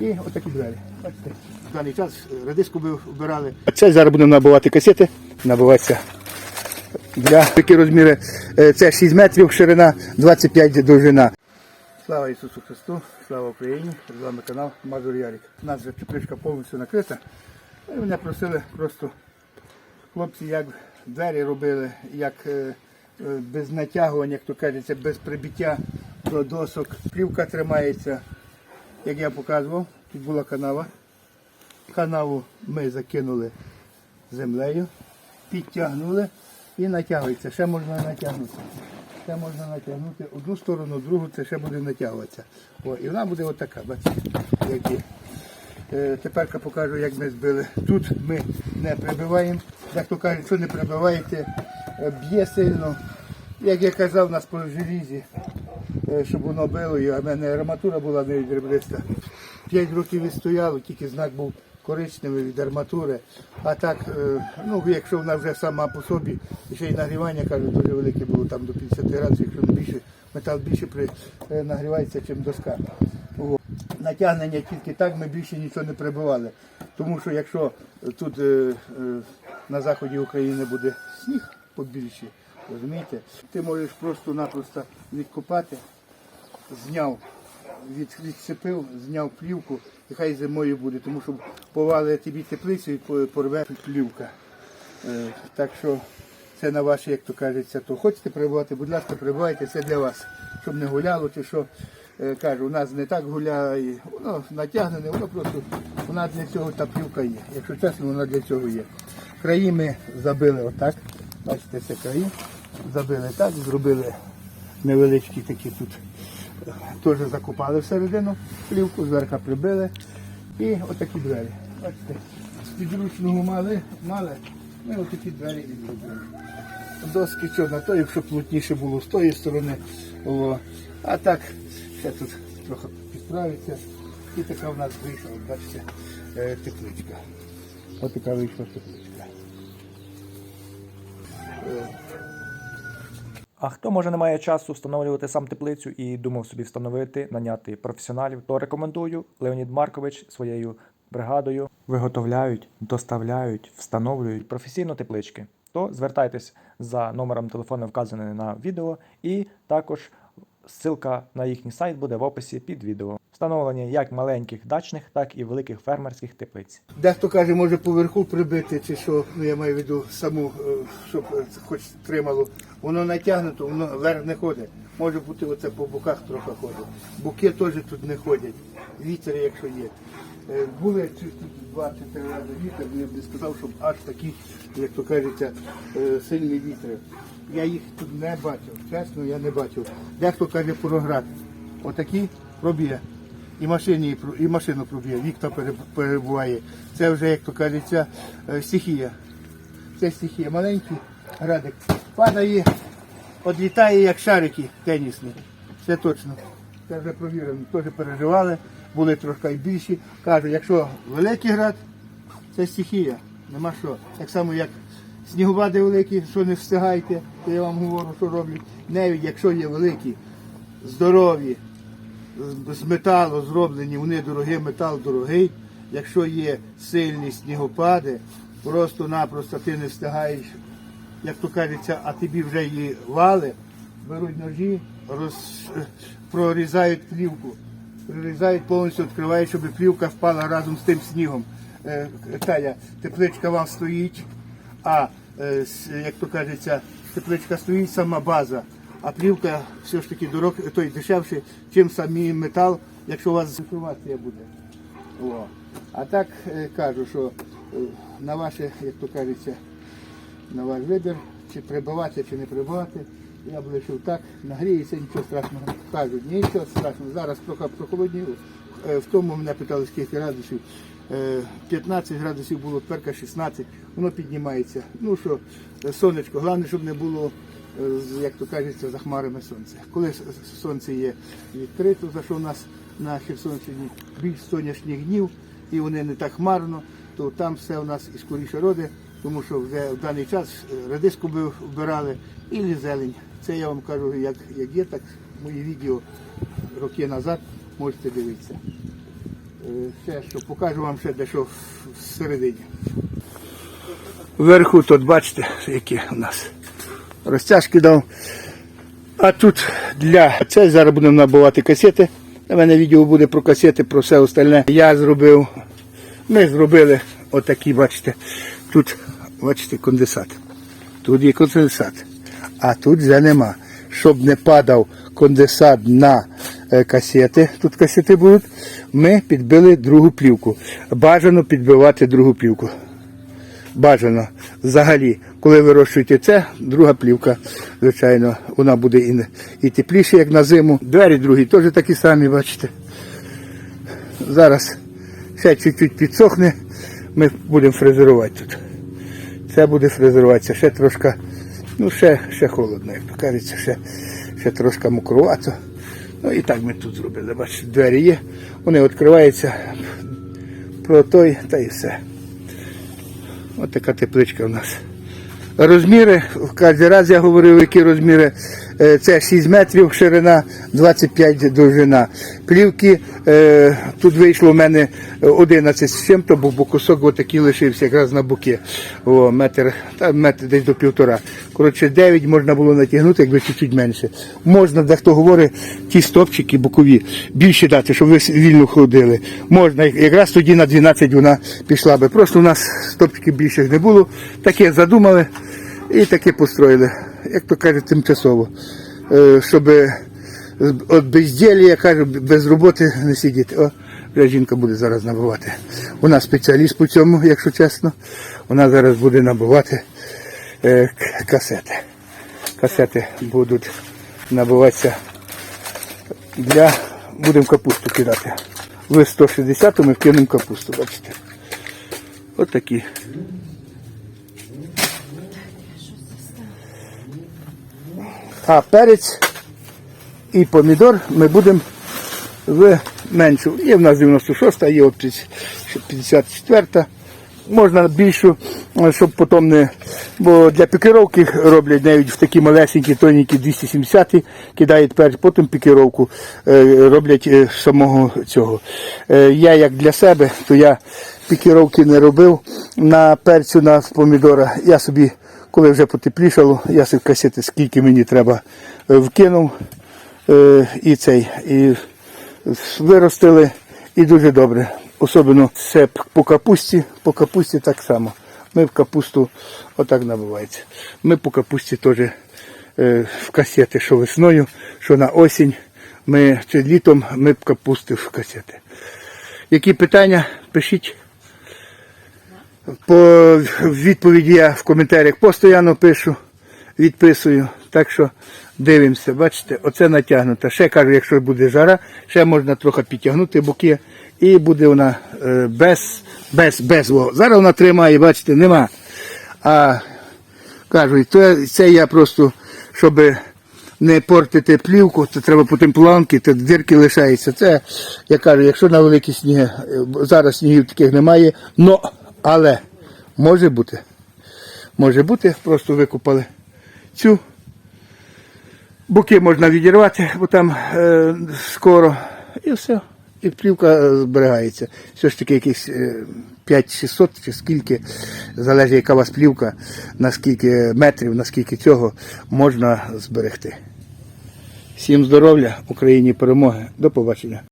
І отакі двері. Бачите, в даний час е, радиску ви вбирали. Це зараз будемо набивати касети. Набиватися для такі розміри. Е, Це 6 метрів ширина, 25 довжина. Слава Ісусу Христу, слава Україні! З вами канал Мазур Ярик. У нас вже тепличка повністю накрита. І мене просили просто хлопці, як двері робили, як е, е, без натягування, як то кажеться, без прибиття до досок. Плівка тримається, як я показував, тут була канава. Канаву ми закинули землею, підтягнули і натягується. Ще можна натягнути. Ще можна натягнути одну сторону, другу, це ще буде натягуватися. О, і вона буде отака, бачите, як є. Е, Тепер покажу, як ми збили. Тут ми не прибиваємо. Як то кажуть, що не прибиваєте, е, б'є сильно. Як я казав, у нас по желізі, щоб воно било, і в мене арматура була не відребриста. П'ять років відстояло, тільки знак був коричневий від арматури. А так, е, ну якщо вона вже сама по собі, ще й нагрівання, кажуть, дуже велике було там до 50 градусів, якщо більше, метал більше при, е, нагрівається, ніж доска. О. Натягнення тільки так, ми більше нічого не прибивали. Тому що якщо тут е, е, на заході України буде сніг побільше, розумієте, ти можеш просто-напросто відкопати, зняв, від, відсипив, зняв плівку, і хай зимою буде, тому що повали тобі теплицю і по- порве плівка. Е, так що це на ваші, як то кажеться, то хочете прибувати, будь ласка, прибувайте, це для вас, щоб не гуляло чи що. Е, кажу, у нас не так гуляє, воно натягнене, воно просто вона для цього та плівка є. Якщо чесно, вона для цього є. Краї ми забили отак. Бачите, це краї. Забили так, зробили невеличкі такі тут. Е, Теж закопали всередину плівку, зверху прибили. І отакі двері. Бачите, підручного мали, мали, ми отакі двері і зробили. Доски що на то, якщо плотніше було з тої сторони. О. А так, ще тут трохи підправиться. І така в нас вийшла, бачите, е, тепличка. Ось така вийшла тепличка. А хто може не має часу встановлювати сам теплицю і думав собі встановити, наняти професіоналів, то рекомендую Леонід Маркович своєю бригадою виготовляють, доставляють, встановлюють професійно теплички. То звертайтесь за номером телефону, вказаним на відео, і також ссылка на їхній сайт буде в описі під відео. Встановлення як маленьких дачних, так і великих фермерських теплиць. Дехто каже, може поверху прибити, чи що, ну я маю в виду саму, е, щоб е, хоч тримало. Воно натягнуто, воно вверх не ходить. Може бути оце по боках трохи ходить. Буки теж тут не ходять. Вітер, якщо є. Е, Були чи тут два чи три рази вітер, я б не сказав, щоб аж такі, як то кажеться, е, сильні вітри. Я їх тут не бачив, чесно, я не бачив. Дехто каже проград. Отакі проб'є. І машині, і машину проб'є, вікна перебуває. Це вже, як то кажеться, е, стихія. Це стихія. Маленький градик падає, відлітає, як шарики тенісні. Це точно. Це вже провірено. Теж переживали, були трошки й більші. Кажу, якщо великий град, це стихія. Нема що. Так само, як снігопади великі, що не встигаєте, то я вам говорю, що роблять. Навіть якщо є великі, здорові, з металу зроблені, вони дорогі, метал дорогий. Якщо є сильні снігопади, просто-напросто ти не встигаєш, як то кажеться, а тобі вже її вали, беруть ножі, роз, прорізають плівку, прорізають повністю, відкривають, щоб плівка впала разом з тим снігом. Е, Таля, тепличка вам стоїть, а е, як то кажеться, тепличка стоїть сама база, а плівка все ж таки дорог, той дешевше, чим самі метал, якщо у вас інформація буде. О. А так е, кажу, що е, на ваше, як то кажеться, на ваш вибір, чи прибивати, чи не прибивати. Я б лишив так, нагріється, нічого страшного. Кажуть, нічого страшного. Зараз трохи прохолодніло. Е, В тому мене питали, скільки градусів. Е, 15 градусів було, тепер 16, воно піднімається. Ну що, е, сонечко, головне, щоб не було, е, як то кажеться, за хмарами сонця. Коли сонце є відкрито, за що у нас на Херсонщині більш сонячних днів, і вони не так хмарно, то там все у нас і скоріше роде, тому що вже в даний час е, радиску би вбирали і зелень. Це я вам кажу, як, як є, так мої відео роки назад можете дивитися. Ще що покажу вам ще дещо всередині. Вверху тут бачите, які у нас розтяжки дав. А тут для це зараз будемо набувати касети. У мене відео буде про касети, про все остальне. Я зробив, ми зробили отакі, бачите, тут, бачите, конденсат. Тут є конденсат, а тут вже нема. Щоб не падав конденсат на е, касети, тут касети будуть, ми підбили другу плівку. Бажано підбивати другу плівку. Бажано взагалі, коли вирощуєте це, друга плівка, звичайно, вона буде і, і тепліше, як на зиму. Двері другі теж такі самі, бачите. Зараз ще чуть-чуть підсохне, ми будемо фрезерувати тут. Це буде фрезеруватися ще трошки, ну ще, ще холодно, як то кажеться, ще, ще трошки мокрувато. Ну і так ми тут зробили. Бачите, двері є, вони відкриваються про той та і все. Ось така тепличка у нас. Розміри, кожен раз я говорив, які розміри. Е, Це 6 метрів ширина, 25 довжина. Плівки, е, тут вийшло в мене 11 з чим-то, бо кусок отакий лишився якраз на боки. О, метр, та метр десь до півтора. Коротше, 9 можна було натягнути, якби чуть-чуть менше. Можна, дехто говорить, ті стопчики бокові більше дати, щоб ви вільно ходили. Можна, якраз тоді на 12 вона пішла би. Просто у нас стопчиків більших не було. Таке задумали і таке построїли, як то кажуть, тимчасово. Е, Щоб от безділля, я кажу, без роботи не сидіти. О, жінка буде зараз набувати. Вона спеціаліст по цьому, якщо чесно. Вона зараз буде набувати е, касети. Касети будуть набуватися для. Будемо капусту кидати. Ви 160 ми кинемо капусту, бачите. От. А перець і помідор ми будемо в меншу. Є в нас 96, а є от 54. Можна більшу, щоб потім не. Бо для пікировки роблять навіть в такі малесенькі, тоненькі 270 кидають перець, потім пікировку е, роблять е, самого цього. Е, Я як для себе, то я пікировки не робив на перцю, на помідора. Я собі, коли вже потеплішало, я собі касети, скільки мені треба, е, вкинув е, і цей. І виростили і дуже добре. Особливо це по капусті, по капусті так само. Ми в капусту отак набувається. Ми по капусті теж е, в касети, що весною, що на осінь. Ми чи літом ми б капусти в касети. Які питання? Пишіть. По відповіді я в коментарях постійно пишу, відписую. Так що дивимося, бачите, оце натягнуто. Ще кажу, якщо буде жара, ще можна трохи підтягнути боки. І буде вона е, без, без, без. О, Зараз вона тримає, бачите, нема. А кажу, то це я просто, щоб не портити плівку, то треба потім планки, то дирки лишаються. Це, я кажу, якщо на великі сніги, е, зараз снігів таких немає, но, але може бути. Може бути, просто викупали цю. Боки можна відірвати, бо там е, скоро. І все. І плівка е, зберігається. Все ж таки якісь е, 5-600 чи скільки, залежить яка у вас плівка, наскільки метрів, наскільки цього можна зберегти. Всім здоров'я, Україні перемоги. До побачення.